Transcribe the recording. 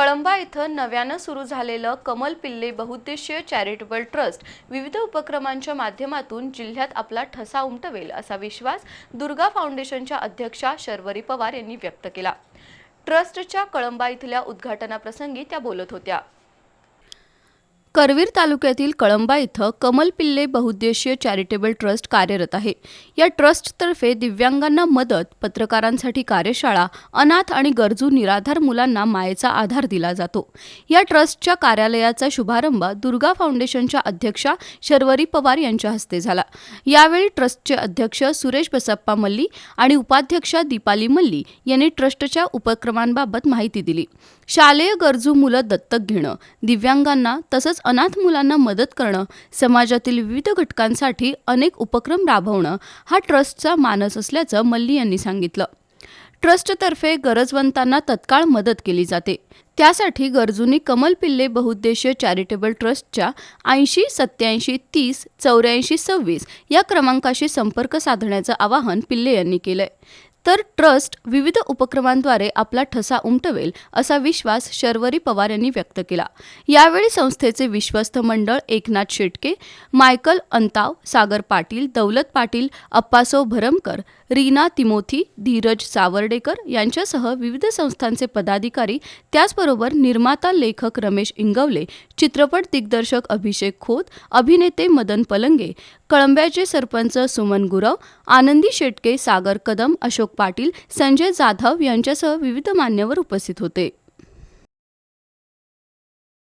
कळंबा इथं नव्यानं सुरू झालेलं कमल पिल्ले बहुद्देशीय चॅरिटेबल ट्रस्ट विविध उपक्रमांच्या माध्यमातून जिल्ह्यात आपला ठसा उमटवेल असा विश्वास दुर्गा फाउंडेशनच्या अध्यक्षा शर्वरी पवार यांनी व्यक्त केला. ट्रस्टच्या कळंबा इथल्या उद्घाटनाप्रसंगी त्या बोलत होत्या. करवीर तालुक्यातील कळंबा इथं कमल पिल्ले बहुद्देशीय चॅरिटेबल ट्रस्ट कार्यरत आहे. या ट्रस्टतर्फे दिव्यांगांना मदत पत्रकारांसाठी कार्यशाळा अनाथ आणि गरजू निराधार मुलांना मायेचा आधार दिला जातो. या ट्रस्टच्या कार्यालयाचा शुभारंभ दुर्गा फाउंडेशनच्या अध्यक्षा शर्वरी पवार यांच्या हस्ते झाला. यावेळी ट्रस्टचे अध्यक्ष सुरेश बसप्पा मल्ली आणि उपाध्यक्षा दीपाली मल्ली यांनी ट्रस्टच्या उपक्रमांबाबत माहिती दिली. शालेय गरजू मुलं दत्तक घेणं दिव्यांगांना तसंच अनाथ मुलांना मदत करणं समाजातील विविध घटकांसाठी अनेक उपक्रम राबवणं हा ट्रस्टचा मानस असल्याचं मल्ली यांनी सांगितलं. ट्रस्टतर्फे गरजवंतांना तत्काळ मदत केली जाते. त्यासाठी गरजूंनी कमल पिल्ले बहुद्देशीय चॅरिटेबल ट्रस्टच्या ऐंशी सत्याऐंशी तीस चौऱ्याऐंशी सव्वीस या क्रमांकाशी संपर्क साधण्याचं आवाहन पिल्ले यांनी केलंय. तर ट्रस्ट विविध उपक्रमांद्वारे आपला ठसा उमटवेल असा विश्वास शर्वरी पवार यांनी व्यक्त केला. यावेळी संस्थेचे विश्वस्त मंडळ एकनाथ शेटके मायकल अंताव सागर पाटील दौलत पाटील अप्पासो भरमकर रीना तिमोथी धीरज सावर्डेकर यांच्यासह विविध संस्थांचे पदाधिकारी त्याचबरोबर निर्माता लेखक रमेश इंगवले चित्रपट दिग्दर्शक अभिषेक खोत अभिनेते मदन पलंगे कळंब्याचे सरपंच सुमन गुरव आनंदी शेटके सागर कदम अशोक अशोक पाटील संजय जाधव यांच्यासह विविध मान्यवर उपस्थित होते.